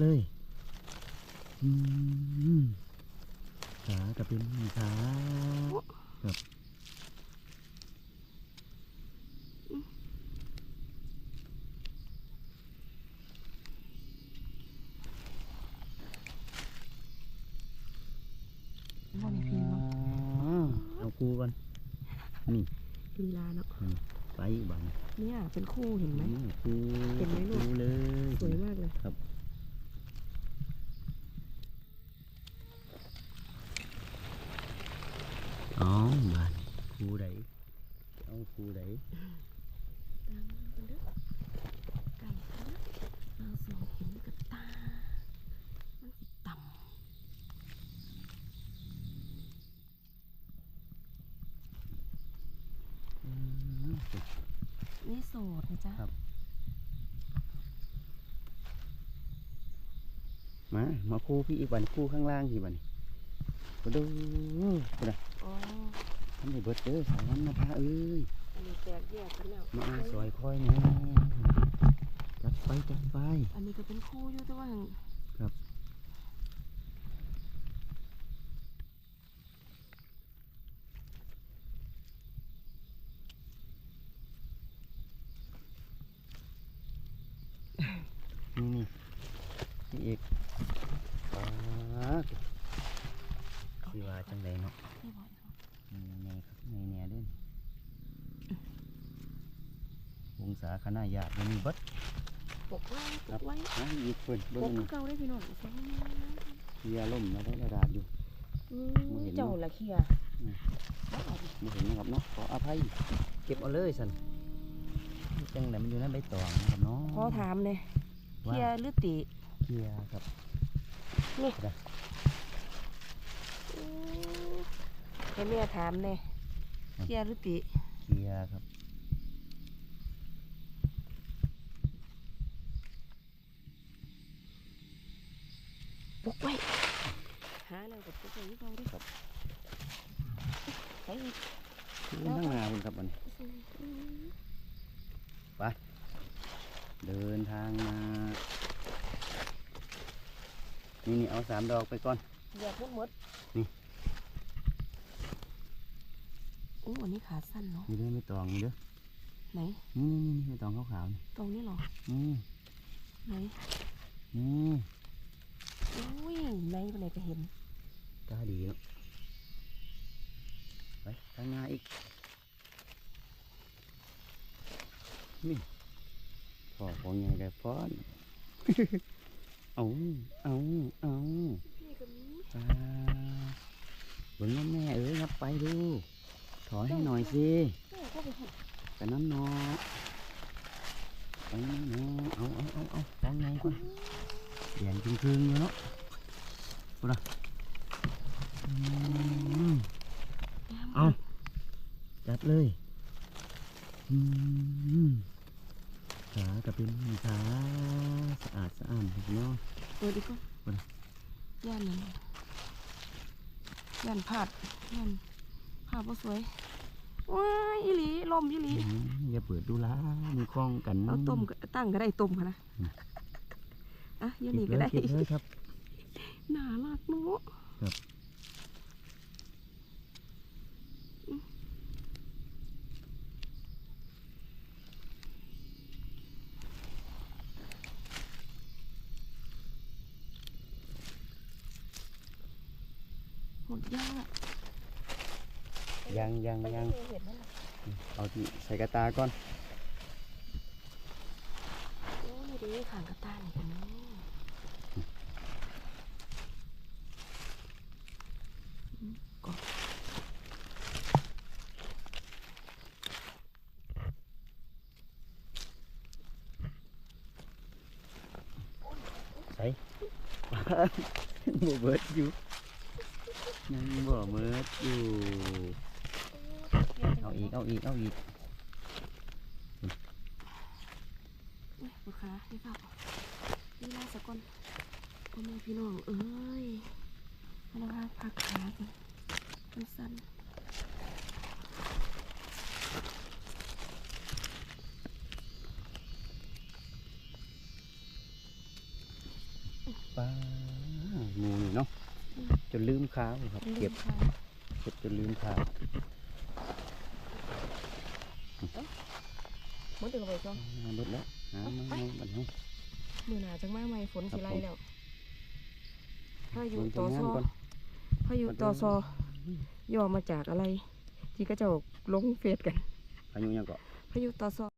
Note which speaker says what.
Speaker 1: เลยขาก็เป็นขาครับ
Speaker 2: บ่มีพิมพ์บ่
Speaker 1: อ๋อเอาครูก่อนนี่
Speaker 2: ลีลาเนาะ
Speaker 1: ไปอีกบัง
Speaker 2: เนี่ยเป็นคู่เห็นไหม
Speaker 1: ครู
Speaker 2: เห็นไหม
Speaker 1: รูเลย
Speaker 2: สวยมากเลย
Speaker 1: ครับอ๋อบานครูใด เอาครูใด
Speaker 2: ตามมันกันเด้อไก่คะเราสองเห็นกับตา มันสิต่
Speaker 1: อืมำ
Speaker 2: นี่โสดนะจ๊ะ
Speaker 1: ครับ มา มาคู่พี่อีกวันคู่ข้างล่างพี่วันมาดูกูนะ
Speaker 2: อ๋อ
Speaker 1: ทำให้เบิดเด้อสาววันนะพระเอ้ย
Speaker 2: อันนี้แตกแยกกันแล้ว
Speaker 1: มาอาซอยคอยแหน่จัดไปจัดไป
Speaker 2: อันนี้ก็เป็นคู่อยู่แต่ว่าหั่น
Speaker 1: ครับ นี่นี่พี่เอกปาดสิว่าจังไดเนาะ
Speaker 2: นี่บ่อยเขา
Speaker 1: นี่แน่ครับนี่แน่เด่นว งศาคณะญาติบ่มีเบัด
Speaker 2: ปกไว้ป
Speaker 1: ครับ
Speaker 2: กไว้
Speaker 1: นะอีกเพิ่น
Speaker 2: ป
Speaker 1: เบิ่
Speaker 2: ก
Speaker 1: ง
Speaker 2: คือเก่าได้พี่น้องใช่ไหม
Speaker 1: เคลียร์ล่มมาได้ระดาบอยู่
Speaker 2: อื
Speaker 1: บ่เห็
Speaker 2: ม
Speaker 1: นเนาะ
Speaker 2: เจ้าละเคีย
Speaker 1: อืมไม่เห็นนะครับเนาะขออภัยเก็บเอาเลยสันจังไหนมันอยู่ในใบตองนะครับเนาะ
Speaker 2: ขอถามเลย
Speaker 1: ว่า
Speaker 2: เคียหรือติ
Speaker 1: เคลียร์ครับ
Speaker 2: นี่
Speaker 1: ได้
Speaker 2: อืมให้แม่ถามเลยเคียหรือติ
Speaker 1: เคลียร์ครับ
Speaker 2: ปกไว้หาแล้วกับปกไว้ที่เขาด้วยครับใส่อีก
Speaker 1: นข้างนาคุณครับมันไปเดินทางมา นี่นี่เอาสามดอกไปก่อน
Speaker 2: อย่าพูดหมด
Speaker 1: นี่
Speaker 2: โอ้อันนี้ขาสั้นเนาะ
Speaker 1: นี่เด้อไม่ตองนี่เด้อ
Speaker 2: ไหน
Speaker 1: นี่นี่นี่ไม่ตองขาวๆนี่
Speaker 2: ตรงนี้หรอ
Speaker 1: นี่
Speaker 2: ไหน
Speaker 1: นี่
Speaker 2: อุ้ยไหนไปไหนก็เห็น
Speaker 1: ตาดีเนาะไปทางหน้าอีก นี่พอของใหญ่ได้ฟ้อน เอาเอาเอา
Speaker 2: นี่ก็มี
Speaker 1: ปลาบนน้ำแม่เอ้ยครับไปดู ถอยให้หน่อยสิ
Speaker 2: แม่ก็ไปเห็น
Speaker 1: แต่น้ำนอไปน้ำนอเอาเอาเอาเอาทางไงก่อนแดงจึงคืนอยู่เนาะกูนะอืม เอาจัดเลยอืมขาก็เป็นขาสะอาดสะอาดเนาะ
Speaker 2: เปิดอีกก่อน
Speaker 1: เปิด
Speaker 2: ย่านนั้นย่านผาดย่านผาดบ่สวยว้ายอีหลีลมอีหลี
Speaker 1: อืมอย่าเปิดดูละมีคล้องกัน
Speaker 2: เอาต้มก็ตั้งก็ได้ต้มค่ะนะ
Speaker 1: อืม
Speaker 2: อะอยั
Speaker 1: เก็
Speaker 2: นี่
Speaker 1: บ
Speaker 2: ก็
Speaker 1: เลย
Speaker 2: ได้
Speaker 1: เก็บเลยครับ
Speaker 2: น่ารักเนาะ
Speaker 1: ครับ
Speaker 2: ดย่างอะ
Speaker 1: ยังยัง
Speaker 2: ไม่
Speaker 1: ยัง
Speaker 2: เคยเห็นนั่นแหละ
Speaker 1: เอาที่ใส่กระตาก่อน
Speaker 2: โอ้นี่ดิขางกระตายนี่กันนี่อืมกด
Speaker 1: ใส่บ่เบิดอ ยู่ยังบ่เบิดอยู่ เอาอีก เอาอีก เอาอีก
Speaker 2: อุ้ยปวดขานี่ค่ะนี่ลาสะก้อนพ่อแม่พี่น้องเอ้ยมาแล้วค่ะพักขากันมันสั้น
Speaker 1: จนลืมขาเลยครับ เก็บ
Speaker 2: ค่ะ
Speaker 1: เก็บจนลืมขา
Speaker 2: หมดเดือนไปก็
Speaker 1: มาเบิดแล้วหามาเอาบัดนี้
Speaker 2: มือหนาจังมากไหมฝนสิไล่แล้วพายุ
Speaker 1: เบิ่งผ
Speaker 2: ต่อ
Speaker 1: ลงา
Speaker 2: ซ
Speaker 1: น
Speaker 2: อ
Speaker 1: ก่อน
Speaker 2: พายุต่อซอย่อมาจากอะไร ที่ก็จะลงเฟซกัน
Speaker 1: พายุยังเกาะ
Speaker 2: พายุต่อซอ